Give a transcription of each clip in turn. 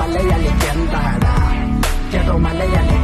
ಮಲೆಯಲ್ಲಿ ಕೆಂದಾಡ ಕೆರು ಮಲೆಯಲ್ಲಿ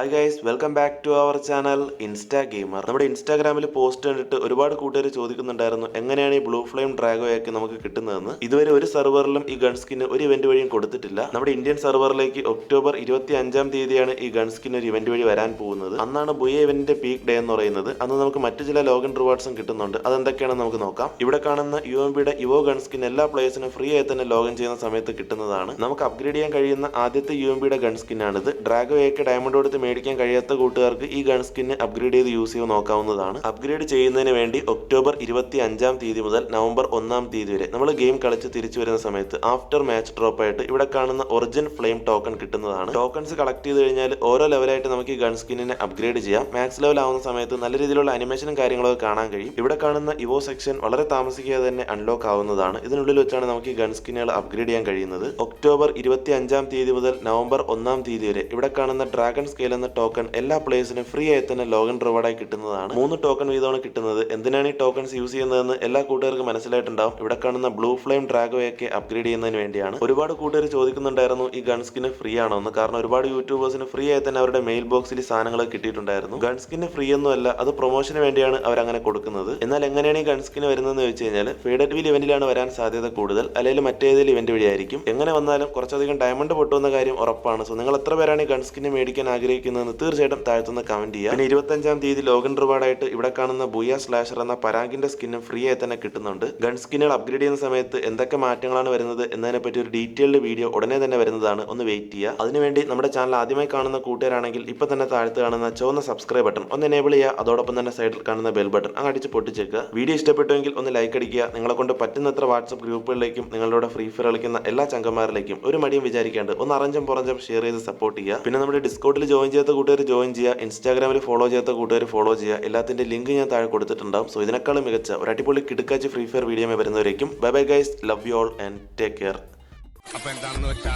hi guys welcome back to our channel insta gamer നമ്മുടെ ഇൻസ്റ്റാഗ്രാമിൽ പോസ്റ്റ് കണ്ടിട്ട് ഒരുപാട് കൂട്ടുകാർ ചോദിക്കുന്നുണ്ടായിരുന്നു എങ്ങനെയാണ് ഈ ബ്ലൂ ഫ്ലെയിം ഡ്രാഗോ ഡ്രാഗോയൊക്കെ നമുക്ക് കിട്ടുന്നതെന്ന്. ഇതുവരെ ഒരു സെർവറിലും ഈ ഗൺ സ്കിൻ ഒരു ഇവന്റ് വഴിയും കൊടുത്തിട്ടില്ല. നമ്മുടെ ഇന്ത്യൻ സെർവറിലേക്ക് ഒക്ടോബർ ഇരുപത്തി അഞ്ചാം തീയതിയാണ് ഈ ഗൺ സ്കിൻ ഒരു ഇവന്റ് വഴി വരാൻ പോകുന്നത്. അന്നാണ് ബുയ ഇവന്റിന്റെ പീക്ക് ഡേ എന്ന് പറയുന്നത്. അന്ന് നമുക്ക് മറ്റു ചില ലോഗിൻ റിവാർഡ്സും കിട്ടുന്നുണ്ട്. അതെന്തൊക്കെയാണെന്ന് നമുക്ക് നോക്കാം. ഇവിടെ കാണുന്ന യു എം ബിയുടെ യുവോ ഗൺ സ്കിൻ എല്ലാ പ്ലേയേഴ്സിനും ഫ്രീ ആയി തന്നെ ലോഗിൻ ചെയ്യുന്ന സമയത്ത് കിട്ടുന്നതാണ്. നമുക്ക് അപ്ഗ്രേഡ് ചെയ്യാൻ കഴിയുന്ന ആദ്യത്തെ യു എം ബിയുടെ ഗൺ ഡ്രാഗോ ഡ്രാഗോയൊക്കെ ഡയമണ്ട് കൊടുത്ത് മേടിക്കാൻ കഴിയാത്ത കൂട്ടുകാർക്ക് ഈ ഗൺ സ്കിന്ന് അപ്ഗ്രേഡ് ചെയ്ത് യൂസ് ചെയ്ത് നോക്കാവുന്നതാണ്. അപ്ഗ്രേഡ് ചെയ്യുന്നതിന് വേണ്ടി ഒക്ടോബർ ഇരുപത്തി അഞ്ചാം തീയതി മുതൽ നവംബർ ഒന്നാം തീയതി വരെ നമ്മൾ ഗെയിം കളിച്ച് തിരിച്ചു വരുന്ന സമയത്ത് ആഫ്റ്റർ മാച്ച് ഡ്രോപ്പ് ആയിട്ട് ഇവിടെ കാണുന്ന ഒറിജിൻ ഫ്ലെയിം ടോക്കൺ കിട്ടുന്നതാണ്. ടോക്കൺസ് കളക്ട് ചെയ്ത് കഴിഞ്ഞാൽ ഓരോ ലെവലായിട്ട് നമുക്ക് ഈ ഗൺ സ്കിന്നിനെ അപ്ഗ്രേഡ് ചെയ്യാം. മാക്സ് ലെവൽ ആവുന്ന സമയത്ത് നല്ല രീതിയിലുള്ള അനിമേഷനും കാര്യങ്ങളൊക്കെ കാണാൻ കഴിയും. ഇവിടെ കാണുന്ന ഇവോ സെക്ഷൻ വളരെ താമസിക്കാതെ തന്നെ അൺലോക്ക് ആവുന്നതാണ്. ഇതിനുള്ളിൽ വെച്ചാണ് നമുക്ക് ഈ ഗൺ സ്കിന്നുകൾ അപ്ഗ്രേഡ് ചെയ്യാൻ കഴിയുന്നത്. ഒക്ടോബർ ഇരുപത്തി അഞ്ചാം തീയതി മുതൽ നവംബർ ഒന്നാം തീയതി വരെ ഇവിടെ കാണുന്ന ഡ്രാഗൺ സ്കെയിൽ എന്ന ടോക്കൺ എല്ലാ പ്ലേയേഴ്സിനും ഫ്രീ ആയി തന്നെ ലോഗിൻ റിവാർഡായി കിട്ടുന്നതാണ്. മൂന്ന് ടോക്കൺ വീതമാണ് കിട്ടുന്നത്. എന്തിനാണ് ഈ ടോക്കൺസ് യൂസ് ചെയ്യുന്നതെന്ന് എല്ലാ കൂട്ടുകാർക്കും മനസ്സിലായിട്ടുണ്ടാവും. ഇവിടെ കാണുന്ന ബ്ലൂ ഫ്ലെയിം ഡ്രാഗോയൊക്കെ അപ്ഗ്രേഡ് ചെയ്യുന്നതിന് വേണ്ടിയാണ്. ഒരുപാട് കൂട്ടുകാർ ചോദിക്കുന്നുണ്ടായിരുന്നു ഈ ഗൺസ്കിന് ഫ്രീ ആണോ? എന്ന്. കാരണം ഒരുപാട് യൂട്യൂബേഴ്സിന് ഫ്രീ ആയി തന്നെ അവരുടെ മെയിൽ ബോക്സിൽ സാധനങ്ങൾ കിട്ടിയിട്ടുണ്ടായിരുന്നു ഗൺസ്കിന് ഫ്രീ ഫ്രീ ഒന്നുമല്ല അത് പ്രൊമോഷന് വേണ്ടിയാണ് അവർ അങ്ങനെ കൊടുക്കുന്നത്. എന്നാൽ എങ്ങനെയാണ് ഈ ഗൺസ്കിന് വരുന്നതെന്ന് വെച്ച് കഴിഞ്ഞാൽ ഫീഡഡ് വീൽ ഇവന്റിലാണ് വരാൻ സാധ്യത കൂടുതൽ. അല്ലെങ്കിൽ മറ്റേതെങ്കിലും ഇവന്റ് വഴിയായിരിക്കും. എങ്ങനെ വന്നാലും കുറച്ചധികം ഡയമണ്ട് പൊട്ടുന്ന കാര്യം ഉറപ്പാണ്. സോ നിങ്ങൾ എത്ര പേരാണ് ഈ ഗൺസ്കിന് മേടിക്കാൻ മേടിക്കാൻ ആഗ്രഹിക്കുന്നതെന്ന് തീർച്ചയായിട്ടും താഴ്ത്തുന്ന കമന്റ് ചെയ്യുക പിന്നെ ഇരുപത്തഞ്ചാം തീയതി ലോഗിൻ റിവാർഡായിട്ട് ഇവിടെ കാണുന്ന ബുയ സ്ലാഷർ എന്ന പരാഗിന്റെ സ്കിന്നും ഫ്രീ ആയി തന്നെ കിട്ടുന്നുണ്ട്. ഗൺ സ്കിന്നുകൾ അപ്ഗ്രേഡ് ചെയ്യുന്ന സമയത്ത് എന്തൊക്കെ മാറ്റങ്ങളാണ് വരുന്നത് എന്നതിനെ പറ്റി ഒരു ഡീറ്റെയിൽഡ് വീഡിയോ ഉടനെ തന്നെ വരുന്നതാണ്. ഒന്ന് വെയിറ്റ് ചെയ്യുക. അതിനുവേണ്ടി നമ്മുടെ ചാനൽ ആദ്യമായി കാണുന്ന കൂട്ടുകാരാണെങ്കിൽ ഇപ്പൊ തന്നെ താഴ്ത്ത് കാണുന്ന ചുവന്ന സബ്സ്ക്രൈബ് ബട്ടൺ ഒന്ന് എനേബിൾ ചെയ്യുക. അതോടൊപ്പം തന്നെ സൈഡിൽ കാണുന്ന ബെൽ ബട്ടൺ അങ്ങ് അടിച്ച് പൊട്ടിച്ചേക്കുക. വീഡിയോ ഇഷ്ടപ്പെട്ടുവെങ്കിൽ ഒന്ന് ലൈക്ക് അടിക്കുക. നിങ്ങളെ കൊണ്ട് പറ്റുന്നത്ര വാട്സ്ആപ്പ് ഗ്രൂപ്പുകളിലേക്കും നിങ്ങളുടെ ഫ്രീ ഫയർ കളിക്കുന്ന എല്ലാ ചങ്കന്മാരിലേക്കും ഒരു മടിയും വിചാരിക്കാണ്ട് ഒന്ന് അറഞ്ചും പുറഞ്ചും ഷെയർ ചെയ്ത് സപ്പോർട്ട് ചെയ്യുക. പിന്നെ നമ്മുടെ ഡിസ്കൗണ്ടിൽ ജോയിൻ ചെയ്യാത്ത കൂട്ടുകാർ ജോയിൻ ചെയ്യുക ഇൻസ്റ്റാഗ്രാമിൽ ഫോളോ ചെയ്യാത്ത കൂട്ടുകാർ ഫോളോ ചെയ്യുക എല്ലാത്തിന്റെ ലിങ്ക് ഞാൻ താഴെ കൊടുത്തിട്ടുണ്ടാവും. സോ ഇതിനേക്കാളും മികച്ച ഒരു അടിപൊളി കിടക്കാച്ച് free fire video വരുന്നവരേക്കും. Bye bye guys love you all and take care അപ്പോൾ എന്താണെന്ന് വെച്ചാ